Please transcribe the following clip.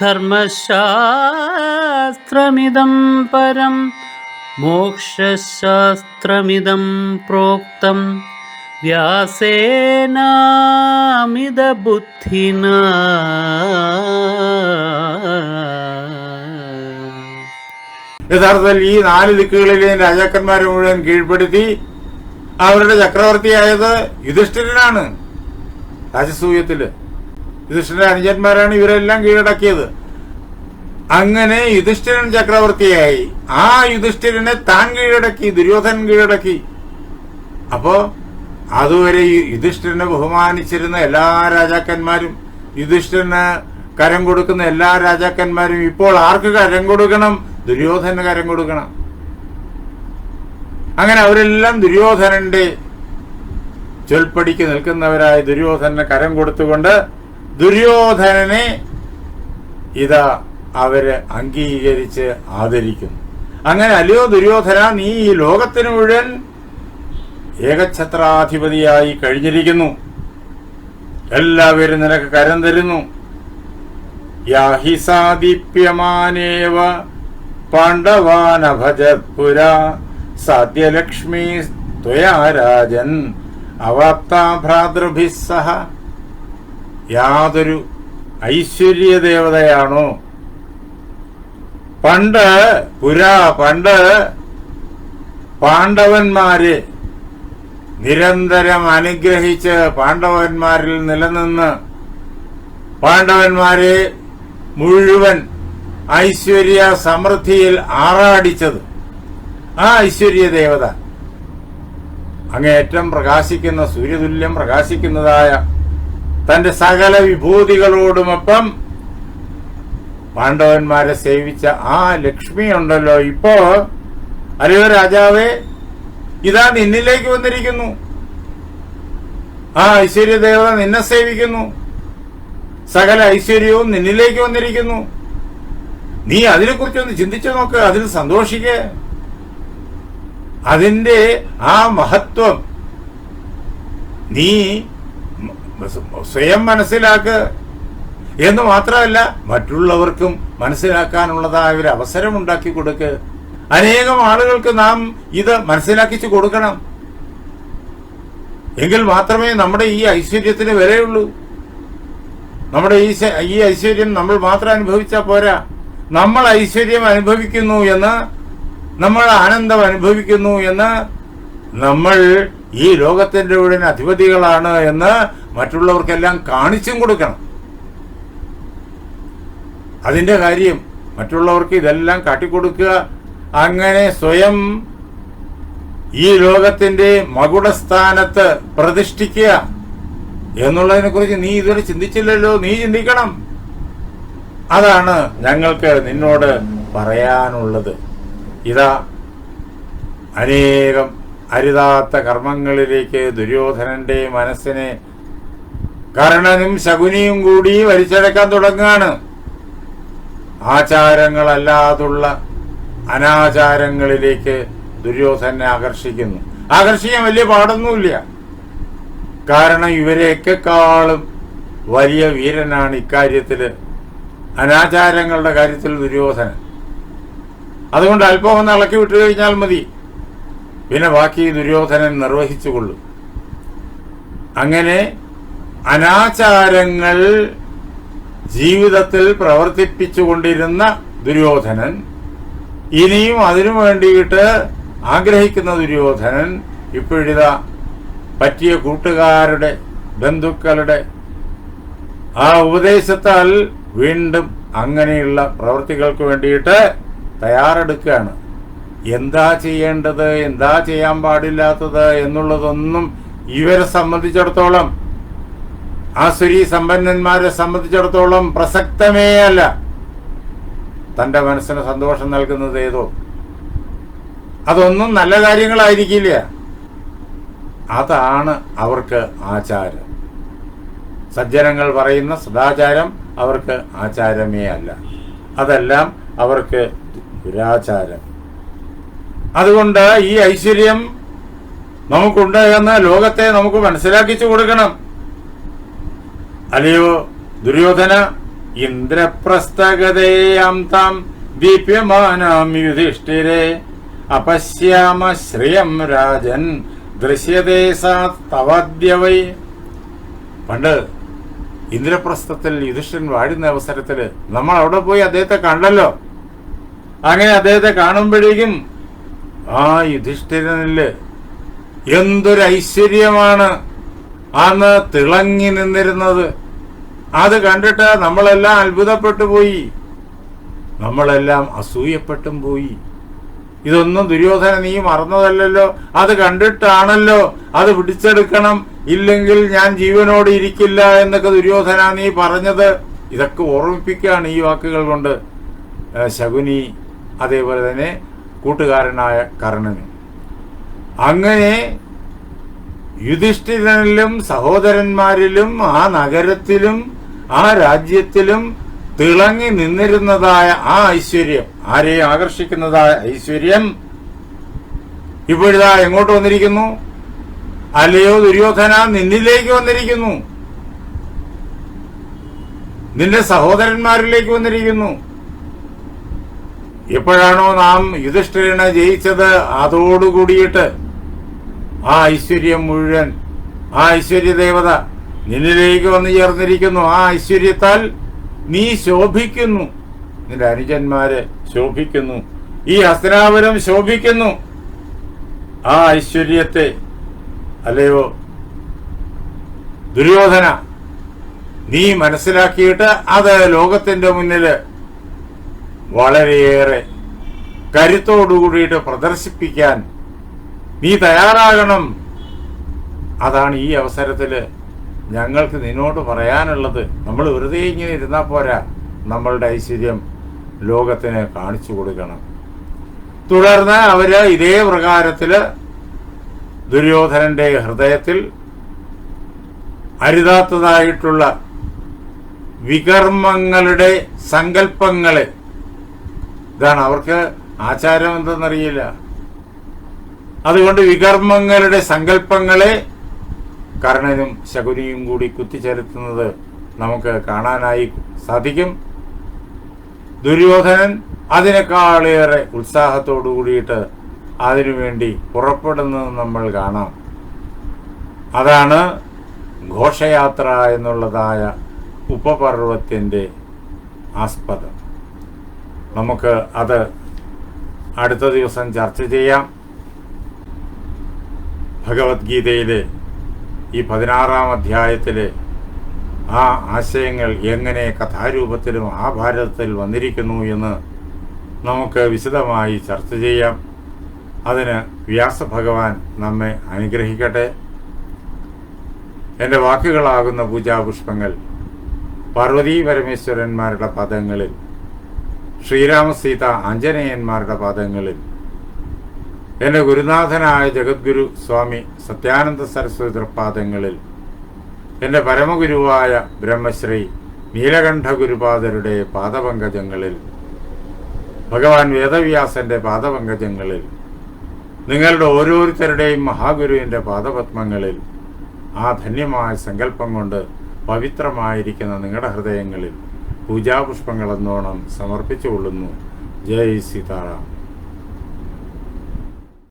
ധർമ്മശാസ്ത്രമിദം പരം മോക്ഷശാസ്ത്രമിതം പ്രോക്തം. വ്യാസേനാമിതബുദ്ധിന. യഥാർത്ഥത്തിൽ ഈ നാല് ദിക്കുകളിലെയും രാജാക്കന്മാരെ മുഴുവൻ കീഴ്പ്പെടുത്തി അവരുടെ ചക്രവർത്തിയായത് യുധിഷ്ഠിരനാണ്. രാജസൂയത്തിൽ യുധിഷ്ഠിരന്റെ അനുജന്മാരാണ് ഇവരെല്ലാം കീഴടക്കിയത്. അങ്ങനെ യുധിഷ്ഠിരൻ ചക്രവർത്തിയായി. ആ യുധിഷ്ഠിരനെ താൻ കീഴടക്കി ദുര്യോധനൻ കീഴടക്കി. അപ്പോ അതുവരെ യുധിഷ്ഠിരനെ ബഹുമാനിച്ചിരുന്ന എല്ലാ രാജാക്കന്മാരും യുധിഷ്ഠിരന് കരം കൊടുക്കുന്ന എല്ലാ രാജാക്കന്മാരും ഇപ്പോൾ ആർക്ക് കരം കൊടുക്കണം? ദുര്യോധന കരം കൊടുക്കണം. അങ്ങനെ അവരെല്ലാം ദുര്യോധനന്റെ ചൊൽപ്പടിക്ക് നിൽക്കുന്നവരായ ദുര്യോധനന് കരം കൊടുത്തുകൊണ്ട് ദുര്യോധനനെ ഇതാ അവർ അംഗീകരിച്ച് ആദരിക്കുന്നു. അങ്ങനെ അല്ലയോ ദുര്യോധന നീ ഈ ലോകത്തിന് മുഴുവൻ ഏകഛത്രാധിപതിയായി കഴിഞ്ഞിരിക്കുന്നു. എല്ലാവരും നിനക്ക് കരം തരുന്നു. യാഹിസാദിപ്യമാനേവ പാണ്ഡവാനഭജപുര സത്യലക്ഷ്മി ത്വയാ രാജൻ അവാപ്ത ഐശ്വര്യ ദേവതയാണോ യാതൊരു പണ്ട് പുരാ പണ്ട് പാണ്ഡവന്മാര് നിരന്തരം അനുഗ്രഹിച്ച് പാണ്ഡവന്മാരിൽ നിലനിന്ന് പാണ്ഡവന്മാരെ മുഴുവൻ ഐശ്വര്യ സമൃദ്ധിയിൽ ആറാടിച്ചത്. ആ ഐശ്വര്യ ദേവത അങ്ങേറ്റം പ്രകാശിക്കുന്ന സൂര്യതുല്യം പ്രകാശിക്കുന്നതായ തന്റെ സകല വിഭൂതികളോടുമൊപ്പം പാണ്ഡവന്മാരെ സേവിച്ച ആ ലക്ഷ്മി ഉണ്ടല്ലോ. ഇപ്പോ അല്ലയോ രാജാവേ ഇതാ നിന്നിലേക്ക് വന്നിരിക്കുന്നു. ആ ഐശ്വര്യദേവത നിന്നെ സേവിക്കുന്നു. സകല ഐശ്വര്യവും നിന്നിലേക്ക് വന്നിരിക്കുന്നു. നീ അതിനെ അതിനെക്കുറിച്ചൊന്ന് ചിന്തിച്ചു നോക്ക് അതിൽ സന്തോഷിക്കേ. അതിന്റെ ആ മഹത്വം നീ സ്വയം മനസ്സിലാക്ക് എന്ന് മാത്രമല്ല മറ്റുള്ളവർക്കും മനസ്സിലാക്കാനുള്ളതായ ഒരു അവസരം ഉണ്ടാക്കി കൊടുക്ക്. അനേകം ആളുകൾക്ക് നാം ഇത് മനസ്സിലാക്കിച്ചു കൊടുക്കണം. എങ്കിൽ മാത്രമേ നമ്മുടെ ഈ ഐശ്വര്യത്തിന് വിലയുള്ളൂ. നമ്മുടെ ഈ ഈ ഐശ്വര്യം നമ്മൾ മാത്രം അനുഭവിച്ചാൽ പോരാ. നമ്മൾ ഐശ്വര്യം അനുഭവിക്കുന്നു എന്ന് നമ്മൾ ആനന്ദം അനുഭവിക്കുന്നു എന്ന് നമ്മൾ ഈ ലോകത്തിന്റെ മുഴുവൻ അധിപതികളാണ് എന്ന് മറ്റുള്ളവർക്കെല്ലാം കാണിച്ചും കൊടുക്കണം. അതിന്റെ കാര്യം മറ്റുള്ളവർക്ക് ഇതെല്ലാം കാട്ടിക്കൊടുക്കുക. അങ്ങനെ സ്വയം ഈ ലോകത്തിന്റെ മകുടസ്ഥാനത്ത് പ്രതിഷ്ഠിക്കുക എന്നുള്ളതിനെ കുറിച്ച് നീ ഇതുവരെ ചിന്തിച്ചില്ലല്ലോ. നീ ചിന്തിക്കണം. അതാണ് ഞങ്ങൾക്ക് നിന്നോട് പറയാനുള്ളത്. ഇതാ അനേകം അരുതാത്ത കർമ്മങ്ങളിലേക്ക് ദുര്യോധനന്റെ മനസ്സിനെ കർണനും ശകുനിയും കൂടി വലിച്ചടക്കാൻ തുടങ്ങുകയാണ്. ആചാരങ്ങളല്ലാതുള്ള അനാചാരങ്ങളിലേക്ക് ദുര്യോധനെ ആകർഷിക്കുന്നു. ആകർഷിക്കാൻ വലിയ പാടൊന്നുമില്ല. കാരണം ഇവരെയൊക്കെക്കാളും വലിയ വീരനാണ് ഇക്കാര്യത്തിൽ. അനാചാരങ്ങളുടെ കാര്യത്തിൽ ദുര്യോധനൻ. അതുകൊണ്ട് അല്പം ഒന്ന് ഇളക്കി വിട്ടു കഴിഞ്ഞാൽ മതി. പിന്നെ ബാക്കി ദുര്യോധനൻ നിർവഹിച്ചുകൊള്ളും. അങ്ങനെ അനാചാരങ്ങൾ ജീവിതത്തിൽ പ്രവർത്തിപ്പിച്ചുകൊണ്ടിരുന്ന ദുര്യോധനൻ ഇനിയും അതിനു വേണ്ടിയിട്ട് ആഗ്രഹിക്കുന്ന ദുര്യോധനൻ ഇപ്പോഴിതാ പറ്റിയ കൂട്ടുകാരുടെ ബന്ധുക്കളുടെ ആ ഉപദേശത്താൽ വീണ്ടും അങ്ങനെയുള്ള പ്രവൃത്തികൾക്ക് വേണ്ടിയിട്ട് തയ്യാറെടുക്കുകയാണ്. എന്താ ചെയ്യേണ്ടത്? എന്താ ചെയ്യാൻ പാടില്ലാത്തത്? എന്നുള്ളതൊന്നും ഇവരെ സംബന്ധിച്ചിടത്തോളം ആസുരി സമ്പന്നന്മാരെ സംബന്ധിച്ചിടത്തോളം പ്രസക്തമേ അല്ല. തന്റെ മനസ്സിന് സന്തോഷം നൽകുന്നത് ഏതോ. അതൊന്നും നല്ല കാര്യങ്ങളായിരിക്കില്ല. അതാണ് അവർക്ക് ആചാരം. സജ്ജനങ്ങൾ പറയുന്ന സദാചാരം അവർക്ക് ആചാരമേ അല്ല. അതെല്ലാം അവർക്ക് ദുരാചാരം. അതുകൊണ്ട് ഈ ഐശ്വര്യം നമുക്കുണ്ട് എന്ന് ലോകത്തെ നമുക്ക് മനസ്സിലാക്കിച്ചു കൊടുക്കണം. അല്ലയോ? ദുര്യോധന ഇന്ദ്രപ്രസ്ഥഗതയാം താം ദീപ്യമാനാം യുധിഷ്ഠിരെ. അപശ്യാമ ശ്രിയം രാജൻ സാ തവദ്യവൈ പണ്ട് ഇന്ദ്രപ്രസ്ഥത്തിൽ യുധിഷ്ഠിരൻ വാഴുന്ന അവസരത്തിൽ നമ്മൾ അവിടെ പോയി അദ്ദേഹത്തെ കണ്ടല്ലോ. അങ്ങനെ അദ്ദേഹത്തെ കാണുമ്പോഴേക്കും ആ യുധിഷ്ഠിരനിൽ എന്തൊരു ഐശ്വര്യമാണ്. അന്ന് തിളങ്ങി നിന്നിരുന്നത്. അത് കണ്ടിട്ട് നമ്മളെല്ലാം അത്ഭുതപ്പെട്ടു പോയി. നമ്മളെല്ലാം അസൂയപ്പെട്ടും പോയി. ഇതൊന്നും ദുര്യോധന നീ മറന്നതല്ലല്ലോ. അത് കണ്ടിട്ടാണല്ലോ അത് പിടിച്ചെടുക്കണം. ഇല്ലെങ്കിൽ ഞാൻ ജീവനോട് ഇരിക്കില്ല എന്നൊക്കെ ദുര്യോധന നീ പറഞ്ഞത്. ഇതൊക്കെ ഓർമ്മിപ്പിക്കുകയാണ് ഈ വാക്കുകൾ കൊണ്ട്. ശകുനി അതേപോലെ തന്നെ കൂട്ടുകാരനായ കർണന്. അങ്ങനെ യുധിഷ്ഠിരനിലും സഹോദരന്മാരിലും ആ നഗരത്തിലും ആ രാജ്യത്തിലും തിളങ്ങി നിന്നിരുന്നതായ ആ ഐശ്വര്യം. ആരെയും ആകർഷിക്കുന്നതായ ഐശ്വര്യം? ഇപ്പോഴിതാ എങ്ങോട്ട് വന്നിരിക്കുന്നു? അല്ലയോ ദുര്യോധന നിന്നിലേക്ക് വന്നിരിക്കുന്നു. നിന്റെ സഹോദരന്മാരിലേക്ക് വന്നിരിക്കുന്നു. എപ്പോഴാണോ നാം യുധിഷ്ഠിരനെ ജയിച്ചത് അതോടുകൂടിയിട്ട് ആ ഐശ്വര്യം മുഴുവൻ. ആ ഐശ്വര്യ ദേവത നിന്നിലേക്ക് വന്നു ചേർന്നിരിക്കുന്നു. ആ ഐശ്വര്യത്താൽ നീ ശോഭിക്കുന്നു. നിന്റെ അനുജന്മാര് ശോഭിക്കുന്നു. ഈ ഹസ്തനാപുരം ശോഭിക്കുന്നു. ആ ഐശ്വര്യത്തെ അല്ലയോ ദുര്യോധന നീ മനസ്സിലാക്കിയിട്ട് അത് ലോകത്തിന്റെ മുന്നിൽ വളരെയേറെ കരുത്തോടുകൂടിയിട്ട് പ്രദർശിപ്പിക്കാൻ നീ തയ്യാറാകണം. അതാണ് ഈ അവസരത്തിൽ ഞങ്ങൾക്ക് നിന്നോട് പറയാനുള്ളത്. നമ്മൾ വെറുതെ ഇങ്ങനെ ഇരുന്നാൽ പോരാ. നമ്മളുടെ ഐശ്വര്യം ലോകത്തിന് കാണിച്ചു കൊടുക്കണം. തുടർന്ന് അവർ ഇതേ പ്രകാരത്തിൽ ദുര്യോധനന്റെ ഹൃദയത്തിൽ അരുതാത്തതായിട്ടുള്ള വികർമ്മങ്ങളുടെ സങ്കല്പങ്ങളെ. ഇതാണ് അവർക്ക് ആചാരം എന്തെന്നറിയില്ല. അതുകൊണ്ട് വികർമ്മങ്ങളുടെ സങ്കല്പങ്ങളെ കർണനും ശകുനിയും കൂടി കുത്തിച്ചേർത്തുന്നത് നമുക്ക് കാണാനായി സാധിക്കും. ദുര്യോധനൻ അതിനേക്കാളേറെ ഉത്സാഹത്തോടു കൂടിയിട്ട് അതിനുവേണ്ടി പുറപ്പെടുന്നത് നമ്മൾ കാണാം. അതാണ് ഘോഷയാത്ര എന്നുള്ളതായ ഉപപർവത്തിന്റെ ആസ്പദം. നമുക്ക് അത് അടുത്ത ദിവസം ചർച്ച ചെയ്യാം. ഭഗവത്ഗീതയിലെ ഈ പതിനാറാം അധ്യായത്തിലെ ആ ആശയങ്ങൾ എങ്ങനെ കഥാരൂപത്തിലും ആ ഭാരതത്തിൽ വന്നിരിക്കുന്നു എന്ന് നമുക്ക് വിശദമായി ചർച്ച ചെയ്യാം. അതിന് വ്യാസഭഗവാൻ നമ്മെ അനുഗ്രഹിക്കട്ടെ. എന്റെ വാക്കുകളാകുന്ന പൂജാപുഷ്പങ്ങൾ പാർവതീ പരമേശ്വരന്മാരുടെ പദങ്ങളിൽ ശ്രീരാമസീത അഞ്ജനേയന്മാരുടെ പദങ്ങളിൽ എന്റെ ഗുരുനാഥനായ ജഗദ്ഗുരു സ്വാമി സത്യാനന്ദ സരസ്വതി തൃപ്പാദങ്ങളിൽ എന്റെ പരമഗുരുവായ ബ്രഹ്മശ്രീ നീലകണ്ഠ ഗുരുപാദരുടെ പാദപങ്കജങ്ങളിൽ ഭഗവാൻ വേദവ്യാസന്റെ പാദപങ്കജങ്ങളിൽ നിങ്ങളുടെ ഓരോരുത്തരുടെയും മഹാഗുരുവിന്റെ പാദപത്മങ്ങളിൽ ആ ധന്യമായ സങ്കല്പം കൊണ്ട് പവിത്രമായിരിക്കുന്ന നിങ്ങളുടെ ഹൃദയങ്ങളിൽ പൂജാപുഷ്പങ്ങളെന്നോണം സമർപ്പിച്ചുകൊള്ളുന്നു. ജയ് സീതാറാം.